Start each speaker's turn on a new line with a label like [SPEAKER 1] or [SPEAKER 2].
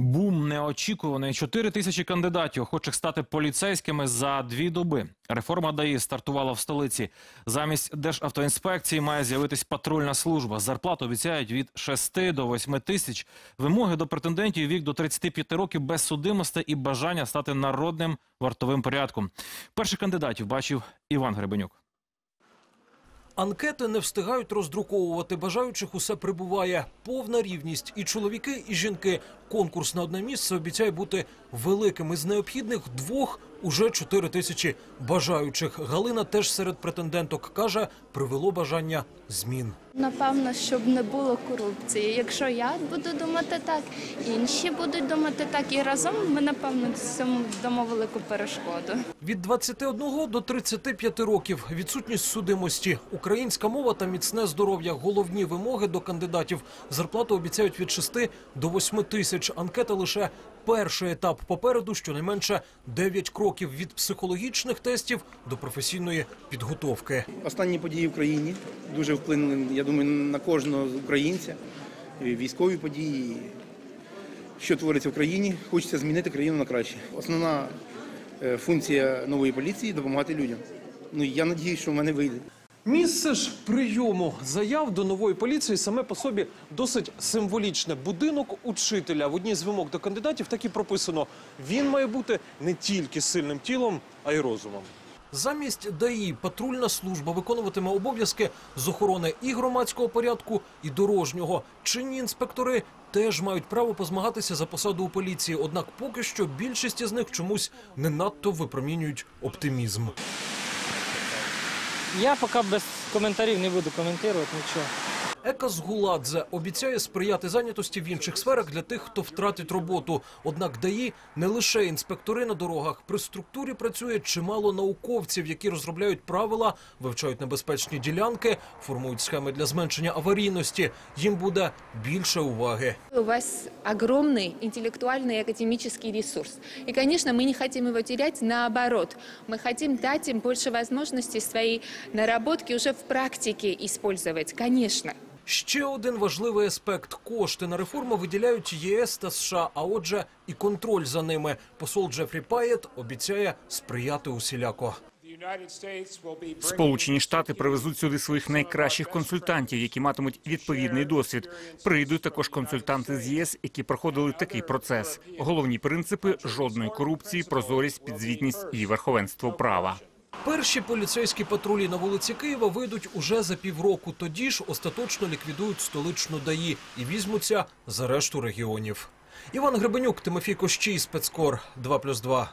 [SPEAKER 1] Бум неочікуваний. Чотири тисячі кандидатів, охочих стати поліцейськими за дві доби. Реформа ДАІ стартувала в столиці. Замість Державтоінспекції має з'явитись патрульна служба. Зарплату обіцяють від 6 до 8 тисяч. Вимоги до претендентів вік до 35 років без судимості і бажання стати народним вартовим порядком. Перших кандидатів бачив Іван Гребенюк.
[SPEAKER 2] Анкети не встигають роздруковувати. Бажаючих усе прибуває. Повна рівність. І чоловіки, і жінки. Конкурс на одне місце обіцяє бути великим. Із необхідних двох уже чотири тисячі бажаючих. Галина теж серед претенденток каже, привело бажання змін.
[SPEAKER 3] Напевно, щоб не було корупції. Якщо я буду думати так, інші будуть думати так, і разом ми напевно цьому дамо велику перешкоду.
[SPEAKER 2] Від 21 до 35 років відсутність судимості, українська мова та міцне здоров'я. Головні вимоги до кандидатів. Зарплату обіцяють від 6 до 8 тисяч. Анкета лише перший етап. Попереду щонайменше 9 кроків від психологічних тестів до професійної підготовки.
[SPEAKER 4] Останні події в країні дуже вплинули, я думаю, на кожного українця. Військові події, що твориться в країні, хочеться змінити країну на краще. Основна е, функція нової поліції допомагати людям. Ну я надіюсь, що в мене вийде.
[SPEAKER 2] Місце ж прийому заяв до нової поліції саме по собі досить символічне. Будинок учителя в одній з вимог до кандидатів так і прописано: він має бути не тільки сильним тілом, а й розумом. Замість ДАІ патрульна служба виконуватиме обов'язки з охорони і громадського порядку, і дорожнього. Чинні інспектори теж мають право позмагатися за посаду у поліції. Однак поки що більшість із них чомусь не надто випромінюють оптимізм.
[SPEAKER 5] Я поки без коментарів не буду коментувати нічого.
[SPEAKER 2] Екас Гуладзе обіцяє сприяти зайнятості в інших сферах для тих, хто втратить роботу. Однак ДАІ не лише інспектори на дорогах. При структурі працює чимало науковців, які розробляють правила, вивчають небезпечні ділянки, формують схеми для зменшення аварійності. Їм буде більше уваги.
[SPEAKER 6] У вас огромный интеллектуальный и академический ресурс. И, конечно, мы не хотим его терять, наоборот. Мы хотим дать им больше возможностей свои наработки уже в практике использовать, конечно.
[SPEAKER 2] Ще один важливий аспект кошти на реформу виділяють ЄС та США. А отже, і контроль за ними. Посол Джефрі Паєт обіцяє сприяти усіляко.
[SPEAKER 7] Сполучені Штати привезуть сюди своїх найкращих консультантів, які матимуть відповідний досвід. Прийдуть також консультанти з ЄС, які проходили такий процес. Головні принципи жодної корупції, прозорість, підзвітність і верховенство права.
[SPEAKER 2] Перші поліцейські патрулі на вулиці Києва вийдуть уже за півроку. Тоді ж остаточно ліквідують столичну ДАІ і візьмуться за решту регіонів. Іван Гребенюк, Тимофій Кощій, спецкор 2+,2.